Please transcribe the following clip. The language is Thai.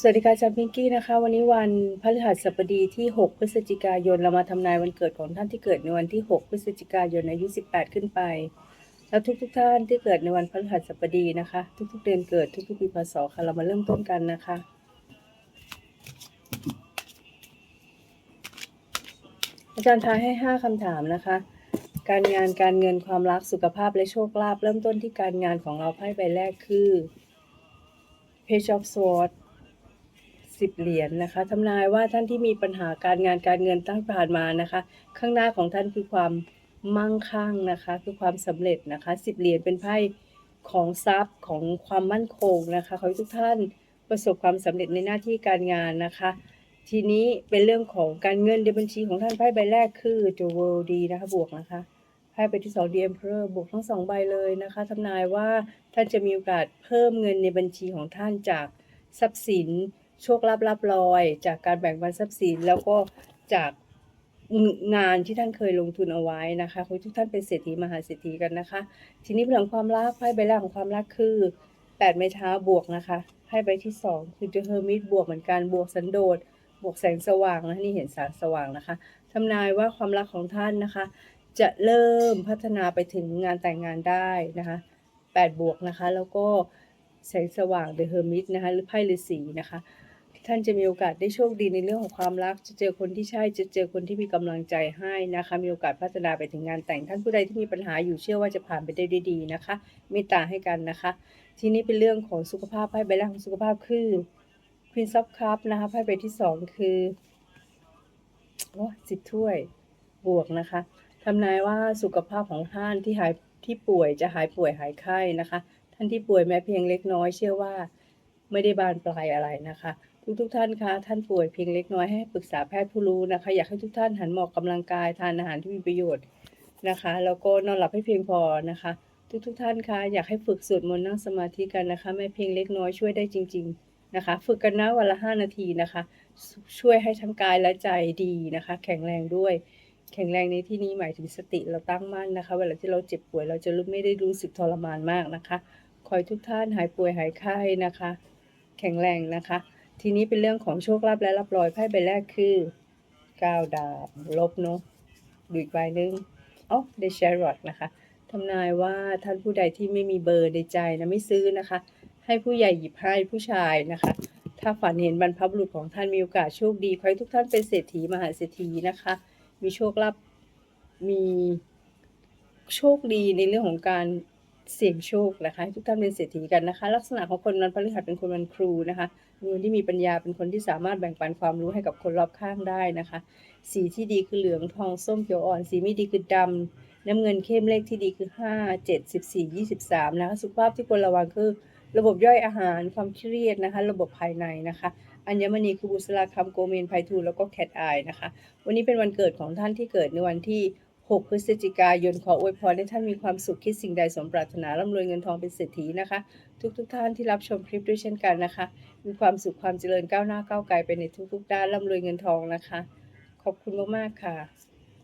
สวัสดีค่ะอาจารย์พิงกี้นะคะ วันนี้วันพฤหัสบดีที่ 6 พฤศจิกายนเรามาทำนายวันเกิดของท่านที่เกิดในวันที่ 6 พฤศจิกายนอายุ 18 ขึ้นไป แล้วทุกๆท่านที่เกิดในวันพฤหัสบดีนะคะ ทุกๆเดือนเกิดทุกๆปีพศค่ะเรามาเริ่มต้นกันนะคะอาจารย์ทายให้ 5คำถามนะคะ การงานการเงินความรักสุขภาพและโชคลาภเริ่มต้นที่การงานของเราไพ่ใบแรกคือ Page of Swords สิบเหรียญนะคะทำนายว่าท่านที่มีปัญหาการงานการเงินตั้งผ่านมานะคะ ข้างหน้าของท่านคือความมั่งคั่งนะคะ คือความสำเร็จนะคะสิบเหรียญเป็นไพ่ของทรัพย์ของความมั่นคงนะคะขอให้ทุกท่านประสบความสำเร็จในหน้าที่การงานนะคะ ทีนี้เป็นเรื่องของการเงินในบัญชีของท่านไพ่ใบแรกคือ The World ดีนะคะบวกนะคะไพ่ใบที่สอง The Emperor บวกทั้งสองใบเลยนะคะทำนายว่าท่านจะมีโอกาสเพิ่มเงินในบัญชีของท่านจากทรัพย์สิน โชคลาภลาบลอย จากการแบ่งปันทรัพย์สิน แล้วก็จากงานที่ท่านเคยลงทุนเอาไว้นะคะขอให้ทุกท่านเป็นเศรษฐีมหาเศรษฐีกันนะคะ ทีนี้เรื่องความรักไพ่ใบแรกของความรักคือแปดไม้เท้าบวกนะคะไพ่ใบที่สองคือ The Hermit บวกเหมือนกันบวกสันโดษบวกแสงสว่างนะนี่เห็นแสงสว่างนะคะทำนายว่าความรักของท่านนะคะ จะเริ่มพัฒนาไปถึงงานแต่งงานได้นะคะแปดบวกนะคะ แล้วก็แสงสว่าง The Hermit นะคะ หรือไพ่ฤาษีนะคะ ท่านจะมีโอกาสได้โชคดีในเรื่องของความรัก จะเจอคนที่ใช่ จะเจอคนที่มีกำลังใจให้นะคะ มีโอกาสพัฒนาไปถึงงานแต่ง ท่านผู้ใดที่มีปัญหาอยู่เชื่อว่าจะผ่านไปได้ด้วยดีนะคะมตตาให้กันนะคะ ทีนี้เป็นเรื่องของสุขภาพไพ่ใบแรกของสุขภาพคือ Queen of Cup นะคะไพ่ใบที่สองคือโอ้สิบถ้วยบวกนะคะทำนายว่าสุขภาพของท่านที่หายที่ป่วยจะหายป่วยหายไข้นะคะ ท่านที่ป่วยแม้เพียงเล็กน้อยเชื่อว่า ไม่ได้บานปลายอะไรนะคะ ทุกทุกๆท่านคะท่านป่วยเพียงเล็กน้อยให้ปรึกษาแพทย์ผู้รู้นะคะ อยากให้ทุกท่านหันมาออกกำลังกายทานอาหารที่มีประโยชน์นะคะ แล้วก็นอนหลับให้เพียงพอนะคะ ทุกทุกๆท่านคะอยากให้ฝึกสวดมนต์นั่งสมาธิกันนะคะแม้เพียงเล็กน้อยช่วยได้จริง ๆนะคะ ฝึกกันนะวันละ5นาทีนะคะ ช่วยให้ทั้งกายและใจดีนะคะ แข็งแรงด้วยแข็งแรงในที่นี้หมายถึงสติเราตั้งมั่นนะคะ เวลาที่เราเจ็บป่วยเราจะรู้ไม่ได้รู้สึกทรมานมากนะคะ ขอให้ทุกท่านหายป่วยหายไข้นะคะ แข็งแรงนะคะ ทีนี้เป็นเรื่องของโชคลาภและรับรอยไพ่ใบแรกคือก้าวดาบลบเนาะดูอีกใบหนึ่งอ๋อเดชารอดนะคะทำนายว่าท่านผู้ใดที่ไม่มีเบอร์ในใจนะไม่ซื้อนะคะ ให้ผู้ใหญ่หยิบให้ผู้ชายนะคะ ถ้าฝันเห็นบรรพบุรุษของท่านมีโอกาสโชคดีขอให้ทุกท่านเป็นเศรษฐีมหาเศรษฐีนะคะ มีโชคลาภมีโชคดีในเรื่องของการ เสี่ยงโชคนะคะทุกท่านเป็นเศรษฐีกันนะคะ ลักษณะของคนวันพฤหัสเป็นคนวันครูนะคะเป็นคนที่มีปัญญาเป็นคนที่สามารถแบ่งปันความรู้ให้กับคนรอบข้างได้นะคะ สีที่ดีคือเหลืองทองส้มเขียวอ่อน สีไม่ดีคือดำน้ำเงินเข้มเลขที่ดีคือห้าเจ็ดสิบสี่ยี่สิบสามนะคะสุขภาพที่ควรระวังคือระบบย่อยอาหารความเครียดนะคะ ระบบภายในนะคะอัญมณีคือบุษราคำโกเมนไพฑูรย์แล้วก็แคทอายนะคะ วันนี้เป็นวันเกิดของท่านที่เกิดในวันที่ 6 พฤศจิกายนขออวยพรให้ท่านมีความสุขคิดสิ่งใดสมปรารถนาร่ำรวยเงินทองเป็นเศรษฐีนะคะ ทุกๆทท่านที่รับชมคลิปด้วยเช่นกันนะคะ มีความสุขความเจริญก้าวหน้าก้าวไกลไปในทุกๆด้านร่ำรวยเงินทองนะคะ ขอบคุณมากๆค่ะ